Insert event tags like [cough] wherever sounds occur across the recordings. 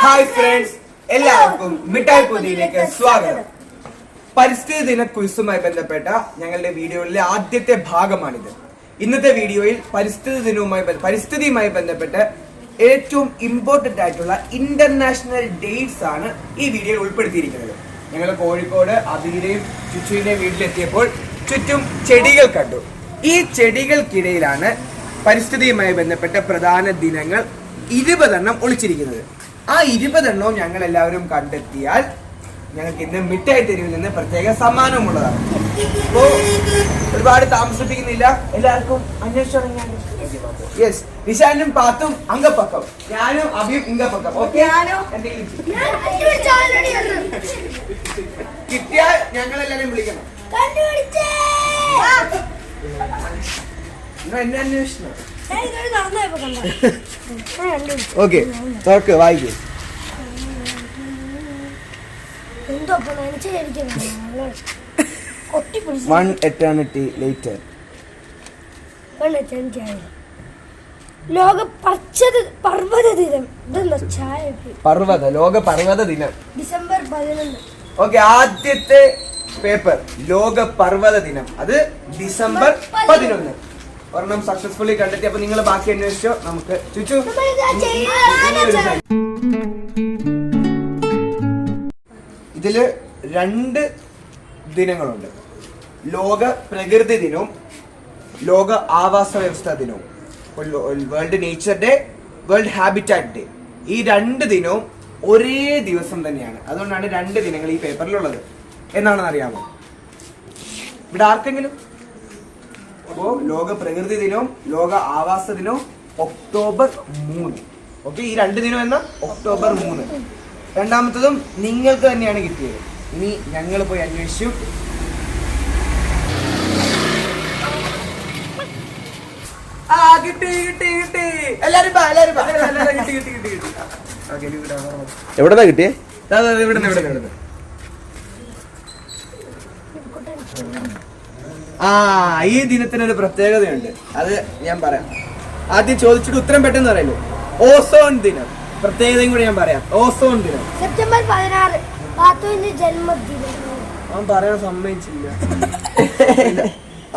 Hi friends എല്ലാവർക്കും മിഠായി പൊതിയിലേക്ക് സ്വാഗതം. പരിസ്ഥിതി ദിന ക്വിസുമായി ബന്ധപ്പെട്ട ഞങ്ങളുടെ വീഡിയോയിലെ ആദ്യത്തെ ഭാഗമാണിത്. ഇന്നത്തെ വീഡിയോയിൽ പരിസ്ഥിതി ദിനവുമായി പരിസ്ഥിതിയുമായി ബന്ധപ്പെട്ട് ഏറ്റവും ഇമ്പോർട്ടന്റ് ആയിട്ടുള്ള ഇന്റർനാഷണൽ ഡേറ്റ്സ് ആണ് ഈ വീഡിയോയിൽ ഉൾപ്പെടുത്തിയിരിക്കുന്നത്. ഞങ്ങൾ കോഴിക്കോട് അബീരയും ചുച്ചുവിന്റെയും വീട്ടിലെത്തിയപ്പോൾ ചുറ്റും ചെടികൾ കണ്ടു. ഈ ചെടികൾക്കിടയിലാണ് പരിസ്ഥിതിയുമായി ബന്ധപ്പെട്ട പ്രധാന ദിനങ്ങൾ ഇരുപതെണ്ണം ഒളിച്ചിരിക്കുന്നത്. ആ ഇരുപതെണ്ണവും ഞങ്ങൾ എല്ലാവരും കണ്ടെത്തിയാൽ ഞങ്ങൾക്ക് ഇന്ന് മിഠായി തെരുവിൽ നിന്ന് പ്രത്യേക സമ്മാനമുള്ളതാണ്. അപ്പോ ഒരുപാട് താമസിപ്പിക്കുന്നില്ല. എല്ലാവർക്കും അന്വേഷണം യെസ് വിശാലും പാത്തും അങ്കപ്പക്കം. ഞാനും അഭിയും ഇങ്കപ്പക്കം. ഓക്കെ കിട്ടിയാൽ ഞങ്ങൾ എല്ലാരും വിളിക്കണം എന്നെ അന്വേഷണം ഓക്കെ തുറക്ക് വായിക്ക്. വൺ എറ്റേണിറ്റി ലേറ്റർ ലോക പച്ചത് പർവത ദിനം. ചായ പർവത ലോക പർവത ദിനം. ഡിസംബർ പതിനൊന്ന്. ഓക്കെ ആദ്യത്തെ പേപ്പർ ലോക പർവത ദിനം. അത് ഡിസംബർ പതിനൊന്ന്. ഒരെണ്ണം സക്സസ്ഫുള്ളി കണ്ടെത്തി. അപ്പൊ നിങ്ങൾ ബാക്കി അന്വേഷിച്ചോ. നമുക്ക് ചുച്ചു. ഇതിൽ രണ്ട് ദിനങ്ങളുണ്ട്. ലോക പ്രകൃതി ദിനവും ലോക ആവാസ വ്യവസ്ഥ ദിനവും. World nature day world habitat day ഈ രണ്ട് ദിനവും ഒരേ ദിവസം തന്നെയാണ്. അതുകൊണ്ടാണ് രണ്ട് ദിനങ്ങൾ ഈ പേപ്പറിലുള്ളത് എന്നാണെന്ന് അറിയാമോ ഇവിടെ ആർക്കെങ്കിലും അപ്പോ ലോക പ്രകൃതി ദിനവും ലോക ആവാസ ദിനവും ഒക്ടോബർ മൂന്ന്. ഓക്കെ ഈ രണ്ട് ദിനം എന്ന ഒക്ടോബർ മൂന്ന്. രണ്ടാമത്തതും നിങ്ങൾക്ക് തന്നെയാണ് കിട്ടിയത്. ഇനി ഞങ്ങൾ പോയി അന്വേഷിച്ചു. ആ കിട്ടി കിട്ടി കിട്ടി. എല്ലാരും ബാ എല്ലാരും ബാ എല്ലാരും കിട്ടി കിട്ടി കിട്ടി കിട്ടി. ഓക്കെ ഇവിടെ എവിടെന്നാ കിട്ടിയേ? ഇവിടെ ഇവിടെ ഇവിടെ ആ ഈ ദിനത്തിനൊരു പ്രത്യേകതയുണ്ട്. അത് ഞാൻ പറയാം. ആദ്യം ചോദിച്ചിട്ട് ഉത്തരം പെട്ടെന്ന് പറയല്ലോ ഓസോൺ ദിനം. പ്രത്യേകതയും കൂടി ഞാൻ പറയാം. ഓസോൺ ദിനം. സെപ്റ്റംബർ പതിനാറ്. പാത്തുവിന്റെ ജന്മദിനം. അവൻ പറയാൻ സമ്മതിച്ചില്ല.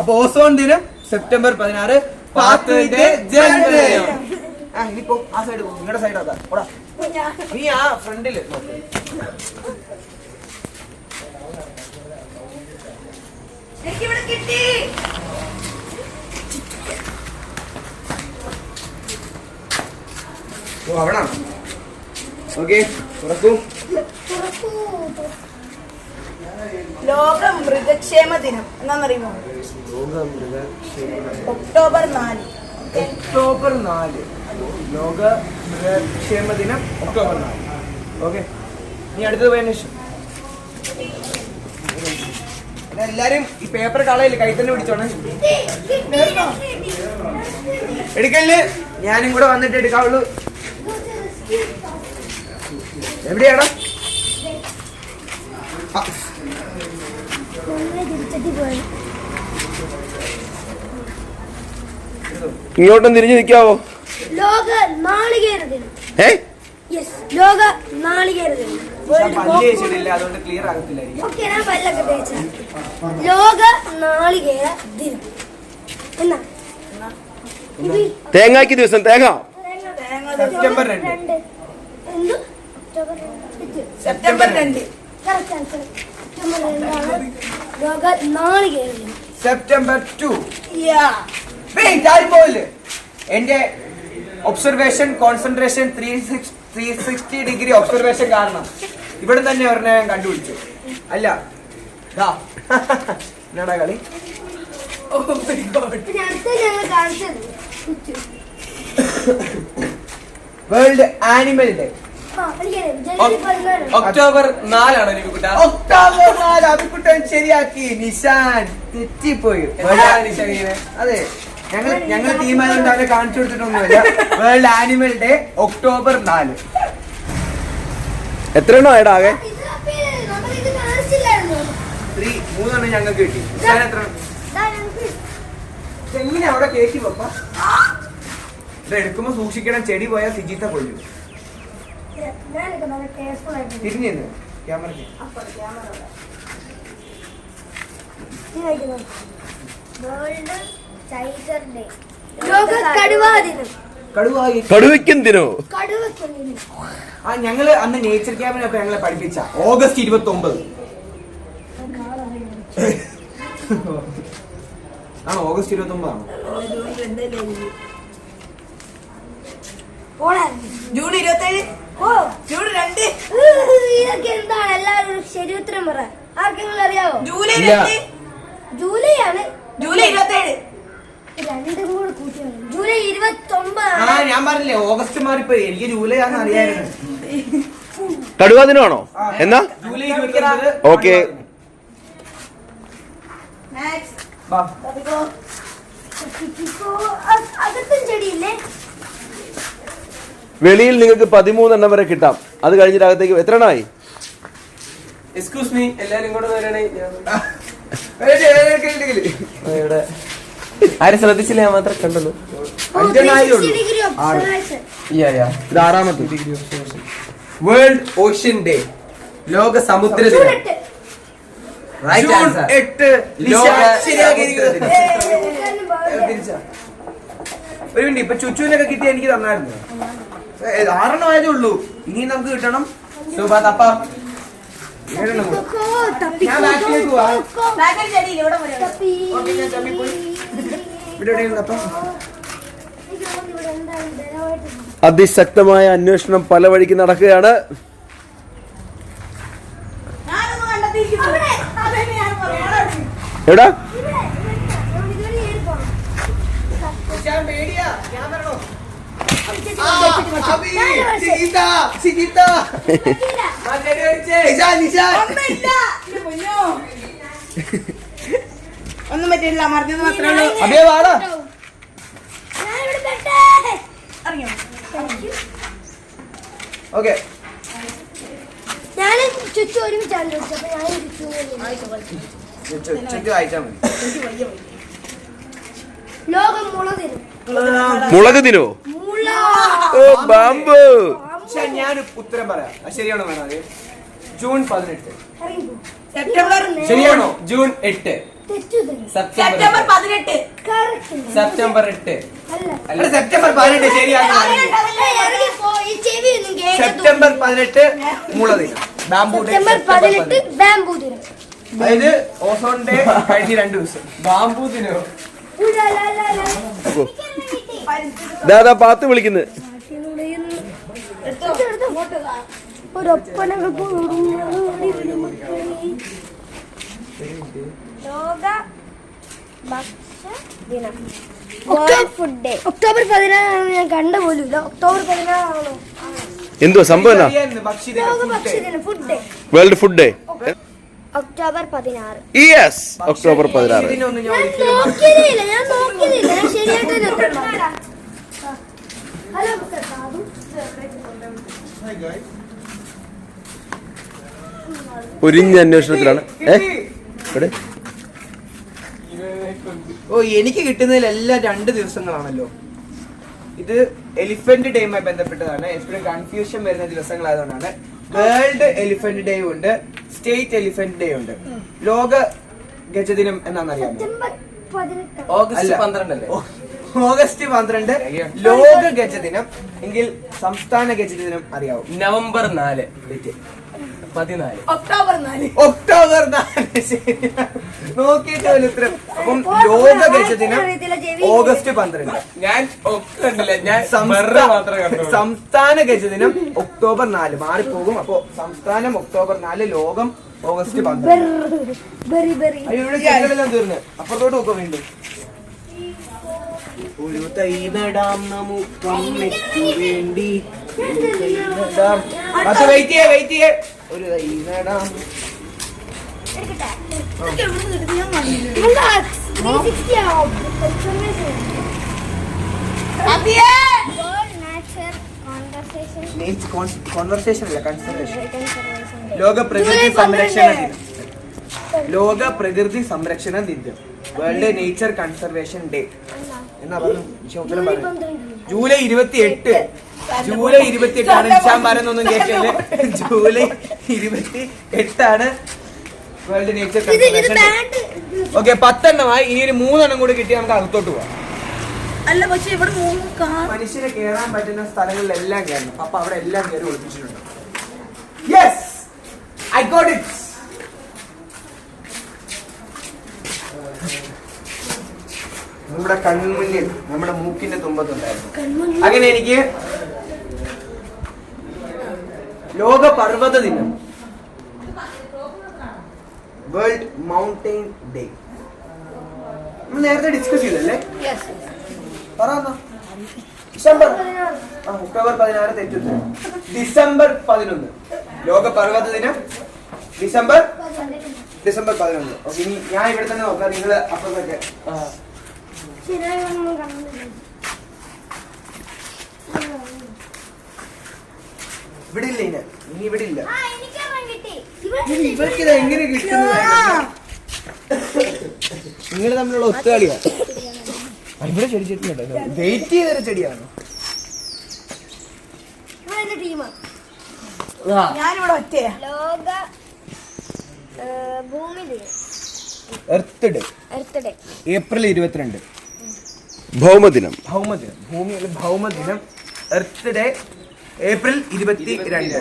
അപ്പൊ ഓസോൺ ദിനം സെപ്റ്റംബർ പതിനാറ് പാത്തുവിന്റെ ജന്മദിനം. ആ ഇനിയിപ്പോ ആ സൈഡ് പോകും നിങ്ങളുടെ സൈഡ് അതാ. നീ ആ ഫ്രണ്ടിൽ നോക്ക്. ഓ അവിടെ ഓക്കെ തുറക്കൂ. ലോക മൃഗക്ഷേമ ദിനം. എന്നാന്നറിയുമോ? ഒക്ടോബർ നാല്. ഒക്ടോബർ നാല്. ലോക മൃഗക്ഷേമ ദിനം ഒക്ടോബർ നാല്. ഓക്കെ. ഇനി അടുത്തത് പോയതിനു അന്വേഷിച്ചു. എല്ലാരും ഈ പേപ്പർ കളയില്ല കൈ തന്നെ പിടിച്ചോണേ. എടുക്കൽ ഞാനും കൂടെ വന്നിട്ട് എടുക്കാവുള്ളൂ. എവിടെയാടാ? ഇങ്ങോട്ടും തിരിഞ്ഞു നിൽക്കാവോ? ലോക മാളികേരത്തിൽ ദിനം. ഏ? യെസ് ലോക നാളികേര ദിനം ഞാൻ വേൾഡ് അതുകൊണ്ട് ക്ലിയർ ആകത്തില്ലായിരിക്കും. ഓക്കെ ഞാൻ പല്ലൊക്കെ തേച്ച. ലോക നാളികേര ദിനം. എന്നാ? ഇത് ദിവസം തേങ്ങ. സെപ്റ്റംബർ രണ്ട്. സെപ്റ്റംബർ രണ്ട്. ലോക നാളികേര ദിനം. September two. എന്റെ observation concentration three six three sixty degree observation കാരണം. ഇവിടെ തന്നെ ഒരെണ്ണം ഞാൻ കണ്ടുപിടിച്ചു. അല്ല ദാ. എന്നാടാ കളി. World animal day. ഒക്ടോബർ നാലാണ് ഒക്ടോബർ നാല്. അഭിക്കുട്ടൻ ശരിയാക്കി. നിശാൻ തെറ്റിപ്പോയി? അതെ. ഞങ്ങൾ ഞങ്ങൾ തീരുമാനം അവരെ കാണിച്ചു കൊടുത്തിട്ടൊന്നുമില്ല. വേൾഡ് ആനിമൽ ഡേ ഒക്ടോബർ നാല്. എത്ര എണ്ണോ ആയിടാ ആകെ? ത്രീ മൂന്നെണ്ണം ഞങ്ങൾക്ക് കിട്ടി. നിശാൻ എത്ര? എങ്ങനെ അവിടെ കേട്ടി പപ്പ? ഇത്. എടുക്കുമ്പോ സൂക്ഷിക്കണം ചെടി പോയാൽ സിജിത്ത കൊല്ലും. തിരിഞ്ഞു ക്യാമറയ്ക്ക് വേൾഡ് ടൈഗർ ദിനോ കടുവാ ദിനം കടുവായി കടുവയ്ക്കെന്തിനോ കടുവക്കുന്നിന് ആ ഞങ്ങൾ അന്ന് നേച്ചർ ക്യാമ്പിനൊക്കെ ഞങ്ങളെ പഠിപ്പിച്ച. ഓഗസ്റ്റ് ഇരുപത്തി ഒമ്പത് ആ ഓഗസ്റ്റ് ഇരുപത്തി ഒമ്പതാണ് ജൂൺ ഇരുപത്തേഴ് ജൂൺ രണ്ട്. ഇതൊക്കെ എന്താണ്? എല്ലാവരും ഒരു ശരി ഉത്തരം പറ. ആർക്കെങ്കിലും അറിയാവോ? ജൂലൈ. ജൂലൈ ആണ്. ജൂലൈ ഇരുപത്തേഴ്. രണ്ടും കൂടെ ജൂലൈ ഇരുപത്തി ആ ഞാൻ പറഞ്ഞില്ലേ ഓഗസ്റ്റ് മാറിപ്പോയി. എനിക്ക് ജൂലൈ ആണെന്ന് അറിയായിരുന്നു. കടുവാ ദിനമാണോ? എന്നാ? July okay. അകത്തും ചെടിയില്ലേ? വെളിയിൽ നിങ്ങൾക്ക് പതിമൂന്നെണ്ണം വരെ കിട്ടാം. അത് കഴിഞ്ഞിട്ട് അകത്തേക്ക് എത്ര എണ്ണമായി എക്സ്ക്യൂസ് മീ എല്ലാരും കൂടെ വരണേ. ഞാൻ ഏയ് ഏയ് ഏയ് കേളി, കേളി. ആ, ഇവിടെ [laughs] ആരും ശ്രദ്ധിച്ചില്ല ഞാൻ മാത്രം കണ്ടുള്ളൂ? ഇത് ആറാമത്തെ. World ocean day. ലോക സമുദ്ര ദിനം. റൈറ്റ് ആൻസർ എട്ട്. ലോക. ഒരു മിനിറ്റ് ഇപ്പൊ ചുച്ചുവിനൊക്കെ കിട്ടിയ എനിക്ക് തന്നായിരുന്നു. ആറെണ്ണം ആയതേ ഉള്ളൂ. ഇനി നമുക്ക് കിട്ടണം. കൊക്കോ, തപ്പി. ഞാൻ ബാക്കിലേക്ക് പോവാം. അതിശക്തമായ അന്വേഷണം പല വഴിക്ക് നടക്കുകയാണ്. എവിടാ? ഇവിടെ, [laughs] ഇവിടെ, ഒന്നും പറ്റില്ല മറിഞ്ഞത് മാത്രമേ ഉള്ളൂ. അബേ വാടാ. ഓക്കെ. ഞാൻ ചുറ്റും ഒരുമിച്ചാണ് ചോദിച്ചത് ചുറ്റും മതി. ലോകം തരും മുളക് തിനോ മുള ഓ ബാമ്പു പക്ഷെ ഞാൻ ഉത്തരം പറയാം. അത് ശരിയാണോ വേണം അത് ജൂൺ പതിനെട്ട്. സെപ്റ്റംബർ ശരിയാണോ? ജൂൺ എട്ട്. സെപ്റ്റംബർ. പതിനെട്ട്. സെപ്റ്റംബർ എട്ട്. അല്ല. സെപ്റ്റംബർ പതിനെട്ട് ശരിയാണ്? സെപ്റ്റംബർ പതിനെട്ട് മൂളദിനം ബാംബു ഡേ സെപ്റ്റംബർ പതിനെട്ട് ബാംബു ദിനം. അതായത് ഓസോൺ ഡേ കഴിഞ്ഞ രണ്ടു ദിവസം. ബാംബു ദിനോ. ദാദാ പാത്ത് വിളിക്കുന്നത് ഒരു കൂടുന്നത് ലോക ഭക്ഷ്യ ദിനം. ഫുഡ് ഡേ ഒക്ടോബർ പതിനാറാണ് ഞാൻ കണ്ട പോലും ഇല്ല ഒക്ടോബർ പതിനാറാണോ? എന്തോ സംഭവം ലോക ഭക്ഷ്യ. ദിനം food day world food day October പതിനാറ്. യെസ് ഒക്ടോബർ പതിനാറ്. ഞാൻ ഞാൻ നോക്കിയതില്ല ഞാൻ നോക്കിയതില്ല ഞാൻ ശരിയായിട്ട് ഹലോ മിസ്റ്റർ സാധു പൊരിഞ്ഞ അന്വേഷണത്തിലാണ്. ഏ? എവിടെ ഓ എനിക്ക് കിട്ടുന്നതിലെല്ലാം രണ്ട് ദിവസങ്ങളാണല്ലോ. ഇത് എലിഫന്റ് ഡേയുമായി ബന്ധപ്പെട്ടതാണ്. എപ്പോഴും കൺഫ്യൂഷൻ വരുന്ന ദിവസങ്ങളായതുകൊണ്ടാണ്. വേൾഡ് എലിഫന്റ് ഡേ ഉണ്ട്. സ്റ്റേറ്റ് എലിഫന്റ് ഡേ ഉണ്ട്. ലോക ഗജദിനം എന്നാണെന്നറിയാമോ? ഓഗസ്റ്റ് അല്ല. പന്ത്രണ്ടല്ലേ? ഓഗസ്റ്റ് പന്ത്രണ്ട്. ലോക ഗജദിനം. എങ്കിൽ സംസ്ഥാന ഗജദിനം അറിയാവും? നവംബർ നാല്. ഡേറ്റ് പതിനാല്. ഒക്ടോബർ നാല്. ഒക്ടോബർ നാല്. നോക്കിയിട്ട് ഒരു ഉത്തരം. അപ്പം ലോക ഗജദിനം ഓഗസ്റ്റ് പന്ത്രണ്ട്. ഞാൻ ഒക്കെ കണ്ടില്ല. ഞാൻ വെറുതെ മാത്രമേ കണ്ടുള്ളൂ. സംസ്ഥാന ഗജദിനം ഒക്ടോബർ നാല് മാറിപ്പോകും. അപ്പോ സംസ്ഥാനം ഒക്ടോബർ നാല് ലോകം ഓഗസ്റ്റ് പന്ത്രണ്ട്. ബെറി ബെറി അയ്യോ ഇവിടെ ചെടികളെല്ലാം തീർന്ന്. അപ്പുറത്തോട്ട് നോക്കാൻ വീണ്ടും. ഒരു തൈ നടാം നമുക്കമ്മയ്ക്കു വേണ്ടി ഒരു തൈ നടാം. അത് വെയിറ്റ് ചെയ്യേ വെയിറ്റ് ചെയ്യേ. ഒരു തൈ നടാം കോൺവെർസേഷൻ അല്ല കൺസർവേഷൻ ലോക പ്രകൃതി സംരക്ഷണ ദിനം. ലോക പ്രകൃതി സംരക്ഷണ ദിനം. വേൾഡ് നേച്ചർ കൺസർവേഷൻ ഡേ എന്നാ പറഞ്ഞു? ജൂലൈ ഇരുപത്തി എട്ട്. ജൂലൈ ഇരുപത്തി എട്ടാണ് ഇൻഷാൻ പറയുന്നൊന്നും കേൾക്കല്ലേ [laughs] ജൂലൈ ഇരുപത്തി എട്ടാണ് വേൾഡ് നേച്ചർ കൺസർവേഷൻ ഓക്കെ പത്തെണ്ണമായി. ഇനി ഒരു മൂന്നെണ്ണം കൂടി കിട്ടി നമുക്ക് അകത്തോട്ട് പോവാം. അല്ല പക്ഷെ ഇവിടെ മനുഷ്യരെ കേറാൻ മനുഷ്യനെ കേറാൻ പറ്റുന്ന സ്ഥലങ്ങളിലെല്ലാം കയറണം അപ്പൊ അവിടെ എല്ലാം കയറി ഒളിപ്പിച്ചിട്ടുണ്ട്. യെസ് ഐ ഗോട്ട് ഇറ്റ് നമ്മുടെ കൺമുന്നിൽ നമ്മുടെ മൂക്കിന്റെ തുമ്പത്തുണ്ടായിരുന്നു. അങ്ങനെ എനിക്ക് ലോക പർവത ദിനം വേൾഡ് മൗണ്ടെയിൻ ഡേ നമ്മൾ നേരത്തെ ഡിസ്കസ് ചെയ്തല്ലേ ഡിസംബർ. ഒക്ടോബർ പതിനാറ് തെറ്റുന്നു ഡിസംബർ പതിനൊന്ന്. ലോക പർവത ദിനം ഡിസംബർ? ഡിസംബർ പതിനൊന്ന്. ഓക്കെ ഇനി ഞാൻ ഇവിടെ തന്നെ നോക്കാം. നിങ്ങൾ അപ്പുറത്തൊക്കെ ഇവിടെ ഇല്ല ഇനി ഇനി ഇവിടെ ഇല്ല ഇവർക്ക് ഇത് എങ്ങനെ കിട്ടുന്നു? നിങ്ങൾ തമ്മിലുള്ള ഒത്തുകളിയാ. ഇവിടെ ചെടി ചെടി വെയിറ്റ് ചെയ്തൊരു ചെടിയാണ്. ഞാനിവിടെ ഒറ്റയാ. ലോക ഭൂമി ദിനം earth day earth day April ഇരുപത്തിരണ്ട്. ഭൗമദിനം. ഭൗമദിനം. ഭൂമി ഭൗമദിനം. എർത്ത് ഡേ ഏപ്രിൽ ഇരുപത്തി രണ്ട്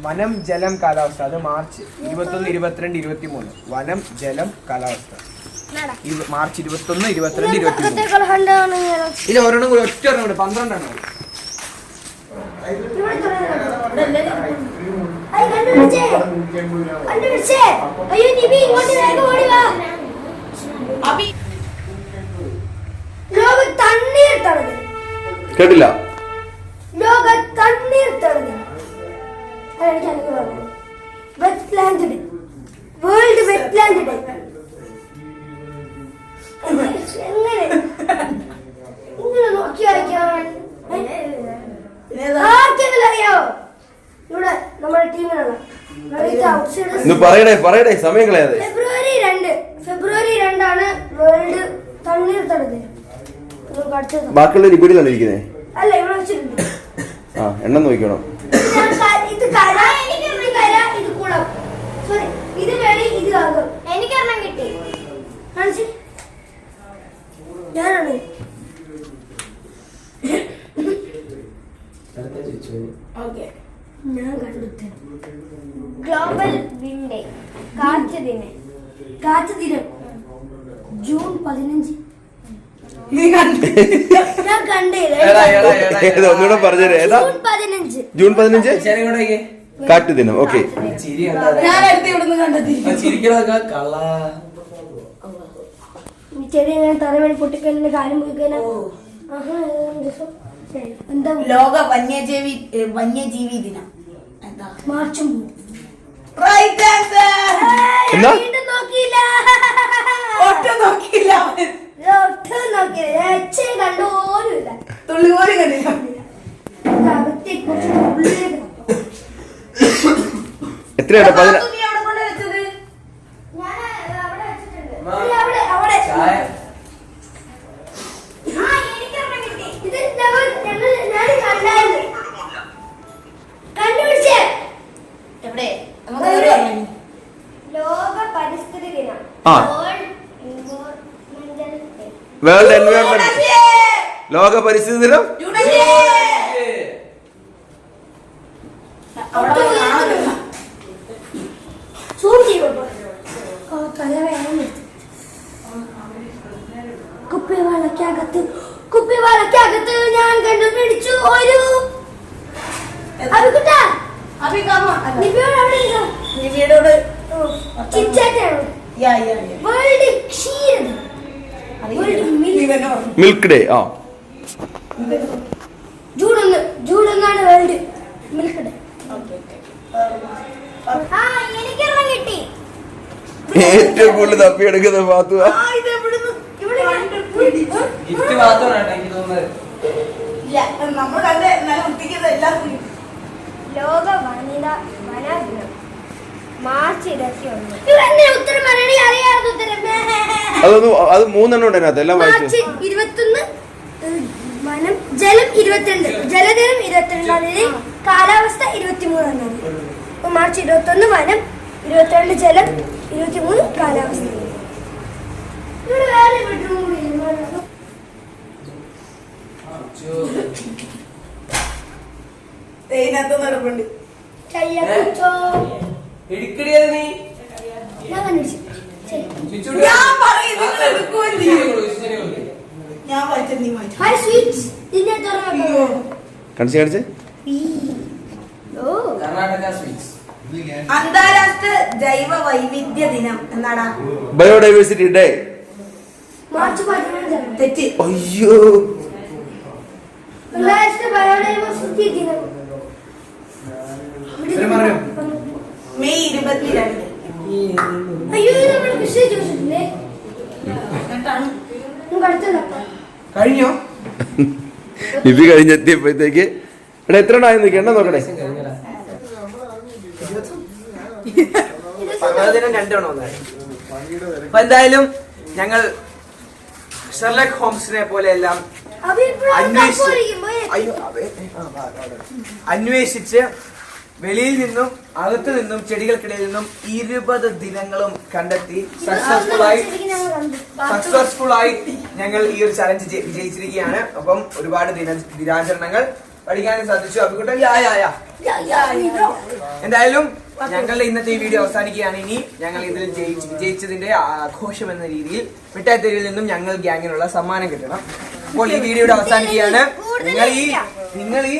വനം ജലം കാലാവസ്ഥ. അത് മാർച്ച് ഇരുപത്തൊന്ന് ഇരുപത്തിരണ്ട് ഇരുപത്തി മൂന്ന് വനം ജലം കാലാവസ്ഥ. മാർച്ച് ഇരുപത്തി ഇരുപത്തൊന്ന് ഇരുപത്തിരണ്ട് ഇരുപത്തി മൂന്ന് ഇല്ല ഒരെണ്ണം കൂടി ഒറ്റ ഒരെണ്ണം കൂടി പന്ത്രണ്ടെണ്ണം കൂടി. തടഞ്ഞു അതെനിക്ക് അനുഗ്രഹം wetland day world wetland day എങ്ങനെ? ഇങ്ങനെ നോക്കി വായിക്കാൻ ആർക്കെങ്കിലും അറിയാവോ ഇവിടെ നമ്മുടെ ടീമിലുള്ള പറയടേ പറയടേ സമയം കളയാതെ. ഫെബ്രുവരി രണ്ട്. ഫെബ്രുവരി രണ്ടാണ് വേൾഡ് തണ്ണീർ തടഞ്ഞു നമുക്ക് അടുത്തത് ബാക്കിയുള്ള ഇരിക്കുന്നേ ഇവിടെ വെച്ചിട്ടുണ്ട് ആ എണ്ണം നോക്കണം ഞാൻ ഗ്ലോബൽ വിൻഡേ കാറ്റ് ദിനം കാറ്റ് ദിനം ജൂൺ പതിനഞ്ച്. ഒന്നുകൂടെ പറഞ്ഞു ഏതാ? ജൂൺ പതിനഞ്ച്. കാട്ടു ദിനം ഓക്കെ. പൊട്ടിക്കലിന്റെ. എന്താ? ലോക വന്യജീവി വന്യജീവി ദിനം. എന്താ? മാർച്ചും റൈറ്റ് ആൻസർ? നോക്കിയില്ല. ഒട്ടും നോക്കിയില്ല. ഒട്ടും നോക്കിയില്ല എച്ചയും കണ്ടു പോലുമില്ല തുള്ളി പോലും കണ്ടില്ല എത്രയാണ് പതിന നീ അവിടെ കൊണ്ട് വെച്ചത് ഞാൻ അവിടെ വെച്ചിട്ടുണ്ട്. മാ. ഇല്ല, അവിടെ അവിടെ ചായ ആ, എനിക്കൊരെണ്ണം കിട്ടി. ഇത് ഞങ്ങൾ ഞങ്ങൾ ഞാൻ കണ്ടായിരുന്നു കണ്ടുപിടിച്ചേ എവിടെ നമുക്ക് എവിടെ പറഞ്ഞു ലോക പരിസ്ഥിതി ദിനം ആ. വേൾഡ് എൻവയോൺമെന്റൽ ഡേ വേൾഡ് എൻവയോൺമെന്റ് ലോക പരിസ്ഥിതി ദിനം അവിടെ പോയി കാണുന്നില്ല. സൂം ചെയ്യുമ്പോ തലവേദന കുപ്പിവാളക്കകത്ത് കുപ്പിവാളക്കകത്ത് ഞാൻ കണ്ടുപിടിച്ചു ഒരു അഭിക്കുട്ടാ? നിവിയോട്. മിൽക്ക്. ഡേ ആ. ജൂൺ ഒന്ന് ജൂൺ ഒന്നാണ് വേൾഡ്. മിൽക്ക് ഡേ [laughs] ഏറ്റവും കൂടുതൽ തപ്പിയെടുക്കുന്ന പാത്തു. ലോക വനിത വന ദിനം മാർച്ച് ഇരുപത്തി ഒന്ന് ഉത്തരം മലയാളി അറിയാതെ ഉത്തരം. അതൊന്നും അത് മൂന്നെണ്ണം ഉണ്ട് അതിനകത്ത് എല്ലാം വായിച്ചു. മാർച്ച് ഇരുപത്തൊന്ന്. വനം ജലം ഇരുപത്തിരണ്ട് ജലദിനം ഇരുപത്തിരണ്ടാം തീയതി കാലാവസ്ഥ ഇരുപത്തിമൂന്നാം തീയതി അപ്പൊ മാർച്ച് ഇരുപത്തൊന്ന് വനം ഇരുപത്തിരണ്ട് ജലം ഇരുപത്തിമൂന്ന് കാലാവസ്ഥ. ഇവിടെ വേറെ ബെഡ്റൂം കൂടി ഇല്ലേ? ഇതിനകത്ത് നടപ്പുണ്ട്. എടുക്കടിയത് നീ? ഞാൻ പറയുന്നത് ഞാൻ വായിച്ചത് നീ വായിച്ചു ഹായ് സ്വീറ്റ്സ് ഇതിന്റെ തുറന്നു കാണിച്ച്? കാണിച്ച് ഓ. കർണാടക സ്വീറ്റ്സ് അന്താരാഷ്ട്ര ജൈവ വൈവിധ്യ ദിനം എന്നാടാ? ബയോഡൈവേഴ്സിറ്റി ഡേ മാർച്ച് പതിനഞ്ച് തെറ്റ്. അയ്യോ. അന്താരാഷ്ട്ര ബയോഡൈവേഴ്സിറ്റി ദിനം? മെയ് ഇരുപത്തിരണ്ട്. അയ്യോ നമ്മൾ വിഷയം ചോദിച്ചിട്ടില്ലേ നമുക്ക് അടുത്ത തപ്പാം. കഴിഞ്ഞോ? ഇത് കഴിഞ്ഞെത്തിയപ്പോഴത്തേക്ക് ഇവിടെ എത്ര ഉണ്ടായി ആയി നോക്കി? എണ്ണം അപ്പൊ എന്തായാലും ഞങ്ങൾ ഷെർലക് ഹോംസിനെ പോലെ എല്ലാം അന്വേഷിച്ച്. അന്വേഷിച്ച് വെളിയിൽ നിന്നും അകത്തു നിന്നും ചെടികൾക്കിടയിൽ നിന്നും ഇരുപത് ദിനങ്ങളും കണ്ടെത്തി സക്സസ്ഫുൾ ആയി സക്സസ്ഫുൾ ആയി ഞങ്ങൾ ഈ ഒരു ചലഞ്ച് വിജയിച്ചിരിക്കുകയാണ്. അപ്പം ഒരുപാട് ദിന ദിനാചരണങ്ങൾ പഠിക്കാനും സാധിച്ചു. അഭിക്കുട്ടൻ യാ. എന്തായാലും ഞങ്ങളുടെ ഇന്നത്തെ ഈ വീഡിയോ അവസാനിക്കുകയാണ്. ഇനി ഞങ്ങൾ ഇതിൽ ജയിച്ചതിന്റെ വിജയിച്ചതിന്റെ ആഘോഷം എന്ന രീതിയിൽ മിഠായിത്തെരിയിൽ നിന്നും ഞങ്ങൾ ഗ്യാങ്ങിനുള്ള സമ്മാനം കിട്ടണം. അപ്പോൾ ഈ വീഡിയോയുടെ അവസാനിക്കുകയാണ്. നിങ്ങൾ ഈ നിങ്ങൾ ഈ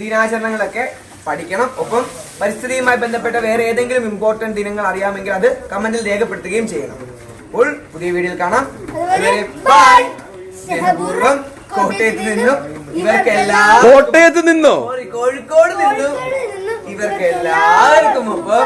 ദിനാചരണങ്ങളൊക്കെ പഠിക്കണം. ഒപ്പം പരിസ്ഥിതിയുമായി ബന്ധപ്പെട്ട വേറെ ഏതെങ്കിലും ഇമ്പോർട്ടന്റ് ദിനങ്ങൾ അറിയാമെങ്കിൽ അത് കമന്റിൽ രേഖപ്പെടുത്തുകയും ചെയ്യണം. അപ്പോൾ പുതിയ വീഡിയോയിൽ കാണാം. ബൈ സ്നേഹപൂർവം കോട്ടയത്ത് നിന്നും ഇവർക്കെല്ലാം കോട്ടയത്ത് നിന്നോ? കോഴിക്കോട് നിന്നും ഇവർക്ക് എല്ലാവർക്കും ഒപ്പം